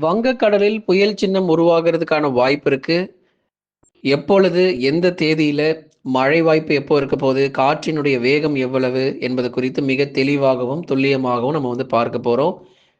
வங்கக்கடலில் புயல் சின்னம் உருவாகிறதுக்கான வாய்ப்பு இருக்கு. எப்பொழுது, எந்த தேதியில மழை வாய்ப்பு எப்போ இருக்க போகுது? காற்றினுடைய வேகம் எவ்வளவு? என்பது குறித்து மிக தெளிவாகவும், துல்லியமாகவும் நம்ம வந்து பார்க்க போறோம்.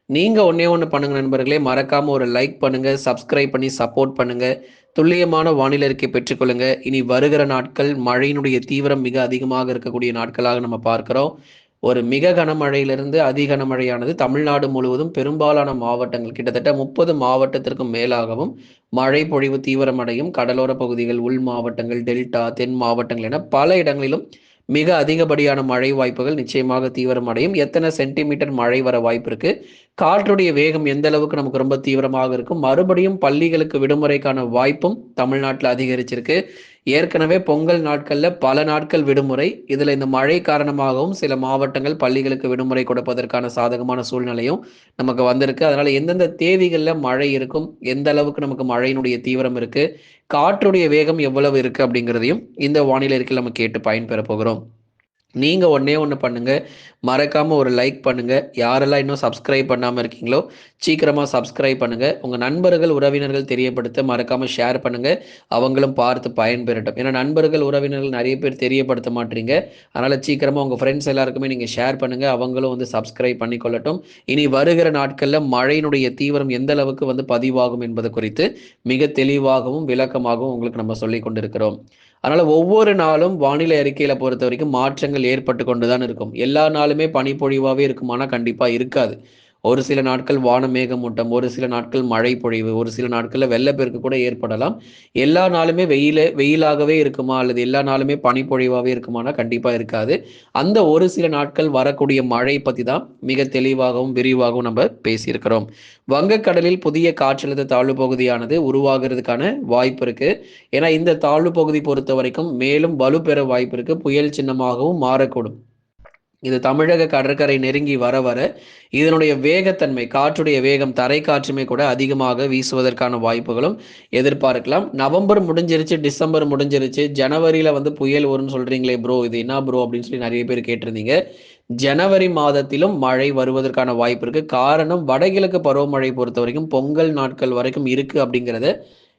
நீங்க ஒன்றே ஒன்று பண்ணுங்க நண்பர்களே, மறக்காம ஒரு லைக் பண்ணுங்க, சப்ஸ்கிரைப் பண்ணி சப்போர்ட் பண்ணுங்க. துல்லியமான வானிலை அறிக்கை பெற்றுக்கொள்ளுங்க. இனி வருகிற நாட்கள் மழையினுடைய தீவிரம் மிக அதிகமாக இருக்கக்கூடிய நாட்களாக நம்ம பார்க்கிறோம். ஒரு மிக கனமழையிலிருந்து அதி கனமழையானது தமிழ்நாடு முழுவதும் பெரும்பாலான மாவட்டங்கள் கிட்டத்தட்ட 30 மாவட்டத்திற்கும் மேலாகவும் மழை பொழிவு தீவிரமடையும். கடலோர பகுதிகள், உள் மாவட்டங்கள், டெல்டா, தென் மாவட்டங்கள் என பல இடங்களிலும் மிக அதிகப்படியான மழை வாய்ப்புகள் நிச்சயமாக தீவிரமடையும். எத்தனை சென்டிமீட்டர் மழை வர வாய்ப்பு இருக்கு? காற்றுடைய வேகம் எந்த அளவுக்கு நமக்கு ரொம்ப தீவிரமாக இருக்கும்? மறுபடியும் பள்ளிகளுக்கு விடுமுறைக்கான வாய்ப்பும் தமிழ்நாட்டில் அதிகரிச்சிருக்கு. ஏற்கனவே பொங்கல் நாட்கள்ல பல நாட்கள் விடுமுறை. இதுல இந்த மழை காரணமாகவும் சில மாவட்டங்கள் பள்ளிகளுக்கு விடுமுறை கொடுப்பதற்கான சாதகமான சூழ்நிலையும் நமக்கு வந்திருக்கு. அதனால எந்தெந்த தேதிகளில் மழை இருக்கும்? எந்த அளவுக்கு நமக்கு மழையினுடைய தீவிரம் இருக்கு? காற்றுடைய வேகம் எவ்வளவு இருக்கு? அப்படிங்கிறதையும் இந்த வானிலை அறிக்கையில நம்ம கேட்டு பயன்பெற போகிறோம். நீங்கள் ஒன்றே ஒன்று பண்ணுங்கள் மறக்காமல் ஒரு லைக் பண்ணுங்கள் யாரெல்லாம் இன்னும் சப்ஸ்கிரைப் பண்ணாமல் இருக்கீங்களோ, சீக்கிரமாக சப்ஸ்கிரைப் பண்ணுங்கள் உங்கள் நண்பர்கள், உறவினர்கள் தெரியப்படுத்த மறக்காமல் ஷேர் பண்ணுங்கள் அவங்களும் பார்த்து பயன்பெறட்டும். ஏன்னா நண்பர்கள், உறவினர்கள் நிறைய பேர் தெரியப்படுத்த மாட்றீங்க. அதனால் சீக்கிரமாக உங்கள் ஃப்ரெண்ட்ஸ் எல்லாருக்குமே நீங்கள் ஷேர் பண்ணுங்கள் அவங்களும் வந்து சப்ஸ்கிரைப் பண்ணிக்கொள்ளட்டும். இனி வருகிற நாட்களில் மழையினுடைய தீவிரம் எந்த அளவுக்கு வந்து பதிவாகும் என்பது குறித்து மிக தெளிவாகவும், விளக்கமாகவும் உங்களுக்கு நம்ம சொல்லிக் கொண்டிருக்கிறோம். அதனால ஒவ்வொரு நாளும் வானிலை அறிக்கையில பொறுத்தவரைக்கும் மாற்றங்கள் ஏற்பட்டு கொண்டுதான் இருக்கும். எல்லா நாளுமே பனிப்பொழிவாவே இருக்குமானா கண்டிப்பா இருக்காது. ஒரு சில நாட்கள் வான மேகமூட்டம், ஒரு சில நாட்கள் மழை பொழிவு, ஒரு சில நாட்களில் வெள்ளப்பெருக்கு கூட ஏற்படலாம். எல்லா நாளுமே வெயிலே வெயிலாகவே இருக்குமா? அல்லது எல்லா நாளுமே பனிப்பொழிவாகவே இருக்குமானா கண்டிப்பாக இருக்காது. அந்த ஒரு சில நாட்கள் வரக்கூடிய மழை பற்றி தான் மிக தெளிவாகவும், விரிவாகவும் நம்ம பேசியிருக்கிறோம். வங்கக்கடலில் புதிய காற்றழுத்த தாழ்வு பகுதியானது உருவாகிறதுக்கான வாய்ப்பு இருக்கு. ஏன்னா இந்த தாழ்வு பகுதி பொறுத்த வரைக்கும் மேலும் வலுப்பெற வாய்ப்பு இருக்கு. புயல் சின்னமாகவும் மாறக்கூடும். இது தமிழக கடற்கரை நெருங்கி வர வர இதனுடைய வேகத்தன்மை, காற்றுடைய வேகம் தரை காற்றுமே கூட அதிகமாக வீசுவதற்கான வாய்ப்புகளும் எதிர்பார்க்கலாம். நவம்பர் முடிஞ்சிருச்சு, டிசம்பர் முடிஞ்சிருச்சு. ஜனவரியில வந்து புயல் வரும்னு சொல்றீங்களே ப்ரோ, இது என்ன ப்ரோ அப்படின்னு சொல்லி நிறைய பேர் கேட்டிருந்தீங்க. ஜனவரி மாதத்திலும் மழை வருவதற்கான வாய்ப்பு இருக்கு. காரணம் வடகிழக்கு பருவமழை பொறுத்த வரைக்கும் பொங்கல் நாட்கள் வரைக்கும் இருக்கு அப்படிங்கிறத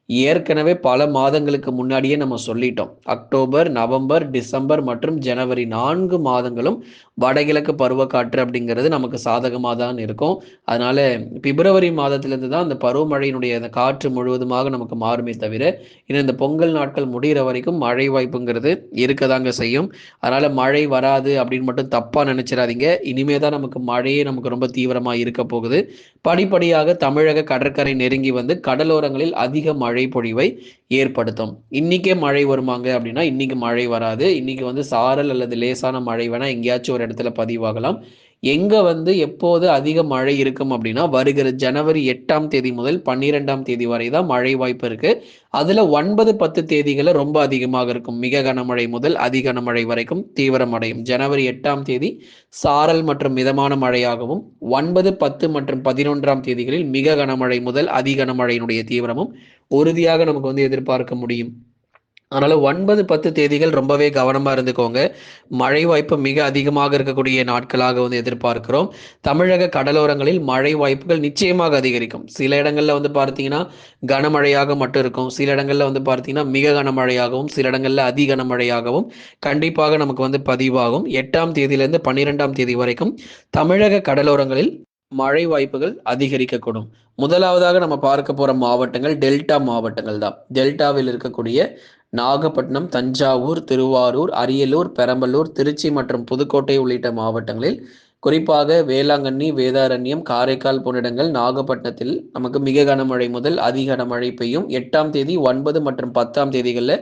ஏற்கனவே பல மாதங்களுக்கு முன்னாடியே நம்ம சொல்லிட்டோம். அக்டோபர், நவம்பர், டிசம்பர் மற்றும் ஜனவரி நான்கு மாதங்களும் வடகிழக்கு பருவக்காற்று அப்படிங்கிறது நமக்கு சாதகமாக தான் இருக்கும். அதனால பிப்ரவரி மாதத்திலிருந்து தான் அந்த பருவமழையினுடைய அந்த காற்று முழுவதுமாக நமக்கு மாறுமே தவிர, இன்னும் இந்த பொங்கல் நாட்கள் முடிகிற வரைக்கும் மழை வாய்ப்புங்கிறது இருக்க தாங்க செய்யும். அதனால மழை வராது அப்படின்னு மட்டும் தப்பாக நினைச்சிடாதீங்க இனிமே தான் நமக்கு மழையே நமக்கு ரொம்ப தீவிரமாக இருக்க போகுது. படிப்படியாக தமிழக கடற்கரை நெருங்கி வந்து கடலோரங்களில் அதிக மழை பொழிவை ஏற்படுத்தும். இன்னைக்கே மழை வருமாங்க அப்படின்னா, இன்னைக்கு மழை வராது. இன்னைக்கு வந்து சாரல் அல்லது லேசான மழை வேணா எங்கேயாச்சும் ஒரு இடத்துல பதிவாகலாம். எங்க வந்து எப்போது அதிக மழை இருக்கும் அப்படின்னா, வருகிற ஜனவரி எட்டாம் தேதி முதல் 12ஆம் தேதி வரை தான் மழை வாய்ப்பு இருக்கு. அதுல ஒன்பது பத்து தேதிகளை ரொம்ப அதிகமாக இருக்கும். மிக கனமழை முதல் அதி கனமழை வரைக்கும் தீவிரமடையும். ஜனவரி எட்டாம் தேதி சாரல் மற்றும் மிதமான மழையாகவும், 9, 10 மற்றும் 11ஆம் தேதிகளில் மிக கனமழை முதல் அதி கனமழையினுடைய தீவிரமும் உறுதியாக நமக்கு வந்து எதிர்பார்க்க முடியும். அதனால 9, 10 தேதிகள் ரொம்பவே கவனமா இருந்துக்கோங்க. மழை வாய்ப்பு மிக அதிகமாக இருக்கக்கூடிய நாட்களாக வந்து எதிர்பார்க்கிறோம். தமிழக கடலோரங்களில் மழை வாய்ப்புகள் நிச்சயமாக அதிகரிக்கும். சில இடங்கள்ல வந்து பார்த்தீங்கன்னா, கனமழையாக மட்டும் இருக்கும். சில இடங்கள்ல வந்து பார்த்தீங்கன்னா, மிக கனமழையாகவும், சில இடங்கள்ல அதி கனமழையாகவும் கண்டிப்பாக நமக்கு வந்து பதிவாகும். எட்டாம் தேதியிலிருந்து 12ஆம் தேதி வரைக்கும் தமிழக கடலோரங்களில் மழை வாய்ப்புகள் அதிகரிக்கக்கூடும். முதலாவதாக நம்ம பார்க்க போற மாவட்டங்கள் டெல்டா மாவட்டங்கள் தான். டெல்டாவில் இருக்கக்கூடிய நாகப்பட்டினம், தஞ்சாவூர், திருவாரூர், அரியலூர், பெரம்பலூர், திருச்சி மற்றும் புதுக்கோட்டை உள்ளிட்ட மாவட்டங்களில் குறிப்பாக வேளாங்கண்ணி, வேதாரண்யம், காரைக்கால் போன்ற இடங்கள் நாகப்பட்டினத்தில் நமக்கு மிக கனமழை முதல் அதி கனமழை பெய்யும். எட்டாம் தேதி, ஒன்பது மற்றும் பத்தாம் தேதிகளில்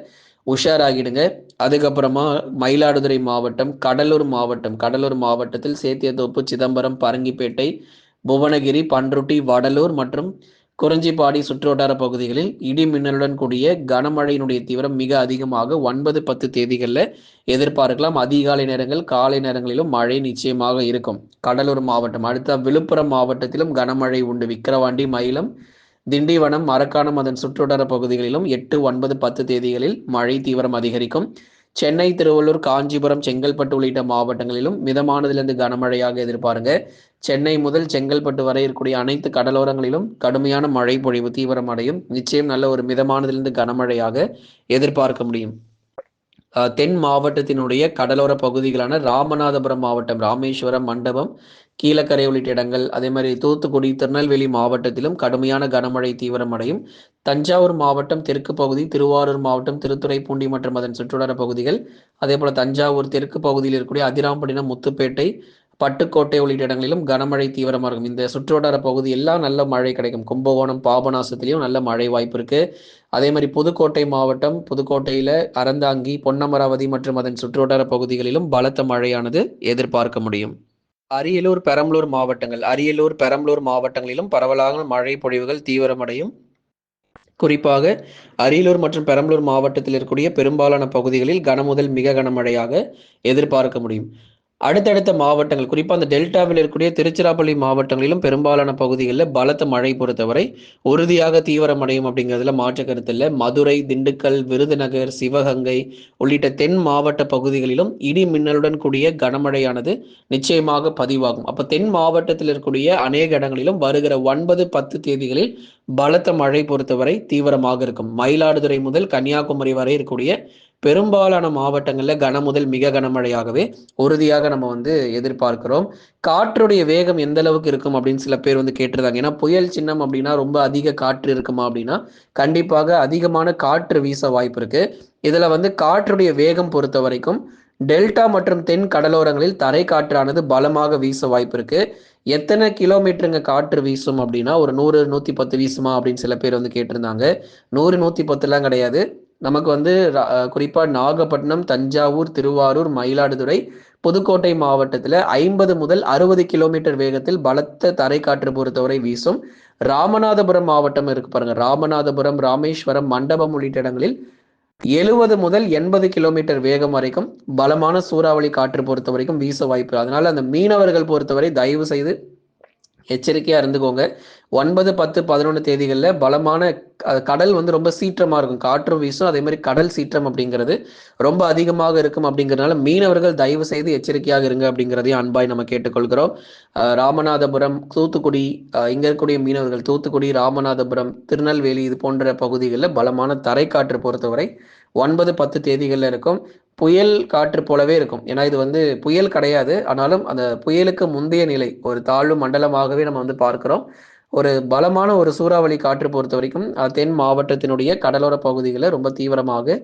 உஷாராகிடுங்க. அதுக்கப்புறமா மயிலாடுதுறை மாவட்டம், கடலூர் மாவட்டம் கடலூர் மாவட்டத்தில் சேத்தியத்தோப்பு, சிதம்பரம், பரங்கிப்பேட்டை, புவனகிரி, பண்ருட்டி, வடலூர் மற்றும் குறிஞ்சிப்பாடி சுற்றுவட்டார பகுதிகளில் இடி மின்னலுடன் கூடிய கனமழையினுடைய தீவிரம் மிக அதிகமாக ஒன்பது பத்து தேதிகளில் எதிர்பார்க்கலாம். அதிகாலை நேரங்கள், காலை நேரங்களிலும் மழை நிச்சயமாக இருக்கும். கடலூர் மாவட்டம். அடுத்த விழுப்புரம் மாவட்டத்திலும் கனமழை உண்டு. விக்கிரவாண்டி, மயிலம், திண்டிவனம், மரக்காணம் அதன் சுற்றுவட்டார பகுதிகளிலும் 8, 9, 10 தேதிகளில் மழை தீவிரம் அதிகரிக்கும். சென்னை திருவள்ளூர் காஞ்சிபுரம் செங்கல்பட்டு உள்ளிட்ட மாவட்டங்களிலும் மிதமானதிலிருந்து கனமழையாக எதிர்பாருங்க. சென்னை முதல் செங்கல்பட்டு வரை இருக்கக்கூடிய அனைத்து கடலோரங்களிலும் கடுமையான மழை பொழிவு தீவிரமடையும். நிச்சயம் நல்ல ஒரு மிதமானதிலிருந்து கனமழையாக எதிர்பார்க்க முடியும். தென் மாவட்டத்தினுடைய கடலோர பகுதிகளான ராமநாதபுரம் மாவட்டம் ராமேஸ்வரம் மண்டபம் கீழக்கரை உள்ளிட்ட இடங்கள் அதே மாதிரி தூத்துக்குடி திருநெல்வேலி மாவட்டத்திலும் கடுமையான கனமழை தீவிரமடையும் தஞ்சாவூர் மாவட்டம் தெற்கு பகுதி திருவாரூர் மாவட்டம் திருத்துறைப்பூண்டி மற்றும் அதன் சுற்றுவட்டார பகுதிகள் அதே போல தஞ்சாவூர் தெற்கு பகுதியில் இருக்கக்கூடிய அதிராம்பட்டினம் முத்துப்பேட்டை பட்டுக்கோட்டை உள்ளிட்ட இடங்களிலும் கனமழை தீவிரமாக இருக்கும். இந்த சுற்றுவட்டார பகுதி எல்லாம் நல்ல மழை கிடைக்கும். கும்பகோணம் பாபநாசத்திலையும் நல்ல மழை வாய்ப்பு இருக்கு. அதே மாதிரி புதுக்கோட்டை மாவட்டம் புதுக்கோட்டையில அறந்தாங்கி பொன்னமராவதி மற்றும் அதன் சுற்றுவட்டார பகுதிகளிலும் பலத்த மழையானது எதிர்பார்க்க முடியும். அரியலூர் பெரம்பலூர் மாவட்டங்கள். அரியலூர் பெரம்பலூர் மாவட்டங்களிலும் பரவலாக மழை பொழிவுகள் தீவிரமடையும். குறிப்பாக அரியலூர் மற்றும் பெரம்பலூர் மாவட்டத்தில் இருக்கக்கூடிய பெரும்பாலான பகுதிகளில் கனமுதல் மிக கனமழையாக எதிர்பார்க்க முடியும். அடுத்தடுத்த மாவட்டங்கள் குறிப்பாக அந்த டெல்டாவில் இருக்கக்கூடிய திருச்சிராப்பள்ளி மாவட்டங்களிலும் பெரும்பாலான பகுதிகளில் பலத்த மழை பொறுத்தவரை உறுதியாக தீவிரமடையும் அப்படிங்கிறதுல மாற்று கருத்து இல்லை. மதுரை திண்டுக்கல் விருதுநகர் சிவகங்கை உள்ளிட்ட தென் மாவட்ட பகுதிகளிலும் இடி மின்னலுடன் கூடிய கனமழையானது நிச்சயமாக பதிவாகும். அப்போ தென் மாவட்டத்தில் இருக்கக்கூடிய அநேக இடங்களிலும் வருகிற ஒன்பது பத்து தேதிகளில் பலத்த மழை பொறுத்தவரை தீவிரமாக இருக்கும். மயிலாடுதுறை முதல் கன்னியாகுமரி வரை இருக்கக்கூடிய பெரும்பாலான மாவட்டங்களில் கன முதல் மிக கனமழையாகவே உறுதியாக நம்ம வந்து எதிர்பார்க்கிறோம். காற்றுடைய வேகம் எந்த அளவுக்கு இருக்கும் அப்படின்னு சில பேர் வந்து கேட்டிருந்தாங்க ஏன்னா புயல் சின்னம் அப்படின்னா ரொம்ப அதிக காற்று இருக்குமா அப்படின்னா கண்டிப்பாக அதிகமான காற்று வீச வாய்ப்பு இருக்கு. இதுல வந்து காற்றுடைய வேகம் பொறுத்த வரைக்கும் டெல்டா மற்றும் தென் கடலோரங்களில் தரை காற்றானது பலமாக வீச வாய்ப்பு இருக்கு. எத்தனை கிலோமீட்டருங்க காற்று வீசும் அப்படின்னா ஒரு நூறு நூத்தி பத்து வீசுமா அப்படின்னு சில பேர் வந்து கேட்டிருந்தாங்க. நூறு நூத்தி பத்துலாம் கிடையாது. நமக்கு வந்து குறிப்பாக நாகப்பட்டினம் தஞ்சாவூர் திருவாரூர் மயிலாடுதுறை புதுக்கோட்டை மாவட்டத்தில் ஐம்பது முதல் அறுபது கிலோமீட்டர் வேகத்தில் பலத்த தரைக்காற்று பொறுத்தவரை வீசும் ராமநாதபுரம் மாவட்டம் இருக்கு பாருங்க. ராமநாதபுரம் ராமேஸ்வரம் மண்டபம் உள்ளிட்ட இடங்களில் எழுபது முதல் எண்பது கிலோமீட்டர் வேகம் வரைக்கும் பலமான சூறாவளி காற்று பொறுத்த வரைக்கும் வீச வாய்ப்பு. அதனால அந்த மீனவர்கள் பொறுத்தவரை தயவு செய்து எச்சரிக்கையாக இருந்துக்கோங்க. ஒன்பது பத்து பதினொன்று தேதிகளில் பலமான கடல் வந்து ரொம்ப சீற்றமாக இருக்கும். காற்றும் வீசும் அதே மாதிரி கடல் சீற்றம் அப்படிங்கிறது ரொம்ப அதிகமாக இருக்கும் அப்படிங்கிறதுனால மீனவர்கள் தயவு செய்து எச்சரிக்கையாக இருங்க அப்படிங்கிறதையும் அன்பாய் நம்ம கேட்டுக்கொள்கிறோம். ராமநாதபுரம் தூத்துக்குடி இங்கே இருக்கக்கூடிய மீனவர்கள் தூத்துக்குடி ராமநாதபுரம் திருநெல்வேலி இது போன்ற பகுதிகளில் பலமான தரைக்காற்று பொறுத்தவரை ஒன்பது பத்து தேதிகளில் இருக்கும். புயல் காற்று போலவே இருக்கும். ஏன்னா இது வந்து புயல் கிடையாது. ஆனாலும் அந்த புயலுக்கு முந்தைய நிலை ஒரு தாழ்வு மண்டலமாகவே நம்ம வந்து பார்க்கிறோம். ஒரு பலமான ஒரு சூறாவளி காற்று பொறுத்த வரைக்கும் தென் மாவட்டத்தினுடைய கடலோர பகுதிகளில் ரொம்ப தீவிரமாக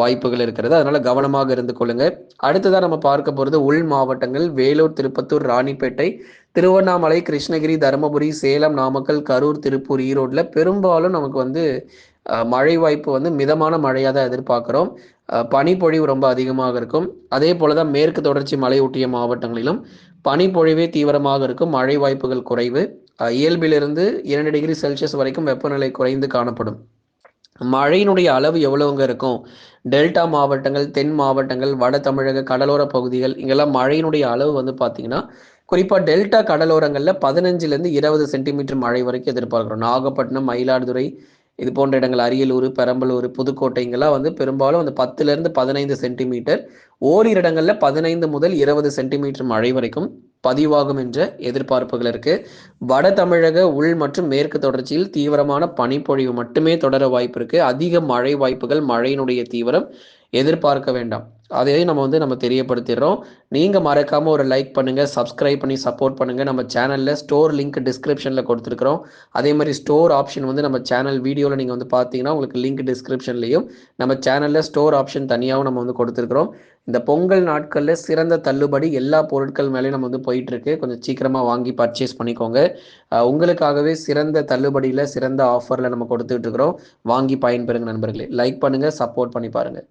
வாய்ப்புகள் இருக்கிறது. அதனால கவனமாக இருந்து கொள்ளுங்க. அடுத்ததான் நம்ம பார்க்க போகிறது உள் மாவட்டங்கள். வேலூர் திருப்பத்தூர் ராணிப்பேட்டை திருவண்ணாமலை கிருஷ்ணகிரி தருமபுரி சேலம் நாமக்கல் கரூர் திருப்பூர் ஈரோட்டில் பெரும்பாலும் நமக்கு வந்து மழை வாய்ப்பு வந்து மிதமான மழையாக தான் எதிர்பார்க்குறோம். பனிப்பொழிவு ரொம்ப அதிகமாக இருக்கும். அதே போல தான் மேற்கு தொடர்ச்சி மலையொட்டிய மாவட்டங்களிலும் பனிப்பொழிவே தீவிரமாக இருக்கும். மழை வாய்ப்புகள் குறைவு. இயல்பிலிருந்து இரண்டு டிகிரி செல்சியஸ் வரைக்கும் வெப்பநிலை குறைந்து காணப்படும். மழையினுடைய அளவு எவ்வளவுங்க இருக்கும்? டெல்டா மாவட்டங்கள் தென் மாவட்டங்கள் வட தமிழக கடலோர பகுதிகள் இங்கெல்லாம் மழையினுடைய அளவு வந்து பார்த்தீங்கன்னா குறிப்பாக டெல்டா கடலோரங்களில் பதினஞ்சுலேருந்து இருபது சென்டிமீட்டர் மழை வரைக்கும் எதிர்பார்க்குறோம். நாகப்பட்டினம் மயிலாடுதுறை இது போன்ற இடங்கள் அரியலூர் பெரம்பலூர் புதுக்கோட்டைங்கெல்லாம் வந்து பெரும்பாலும் அந்த பத்துலேருந்து பதினைந்து சென்டிமீட்டர். ஓரிரு இடங்களில் பதினைந்து முதல் இருபது சென்டிமீட்டர் மழை வரைக்கும் பதிவாகும் என்ற எதிர்பார்ப்புகள் இருக்கு. வட தமிழக உள் மற்றும் மேற்கு தொடர்ச்சியில் தீவிரமான பனிப்பொழிவு மட்டுமே தொடர வாய்ப்பு இருக்கு. அதிக மழை வாய்ப்புகள் மழையினுடைய தீவிரம் எதிர்பார்க்க வேண்டாம். அதையும் நம்ம வந்து நம்ம தெரியப்படுத்திடுறோம். நீங்கள் மறக்காமல் ஒரு லைக் பண்ணுங்கள் சப்ஸ்கிரைப் பண்ணி சப்போர்ட் பண்ணுங்கள் நம்ம சேனலில் ஸ்டோர் லிங்க் டிஸ்கிரிப்ஷனில் கொடுத்துருக்குறோம். அதே மாதிரி ஸ்டோர் ஆப்ஷன் வந்து நம்ம சேனல் வீடியோவில் நீங்கள் வந்து பார்த்தீங்கன்னா உங்களுக்கு லிங்க் டிஸ்கிரிப்ஷன்லையும் நம்ம சேனலில் ஸ்டோர் ஆப்ஷன் தனியாகவும் நம்ம வந்து கொடுத்துருக்குறோம். இந்த பொங்கல் நாட்களில் சிறந்த தள்ளுபடி எல்லா பொருட்கள் மேலேயும் நம்ம வந்து போயிட்டுருக்கு. கொஞ்சம் சீக்கிரமாக வாங்கி பர்ச்சேஸ் பண்ணிக்கோங்க. உங்களுக்காகவே சிறந்த தள்ளுபடியில் சிறந்த ஆஃபரில் நம்ம கொடுத்துட்ருக்குறோம் வாங்கி பயன்பெறுங்க நண்பர்களே. லைக் பண்ணுங்கள் சப்போர்ட் பண்ணி பாருங்கள்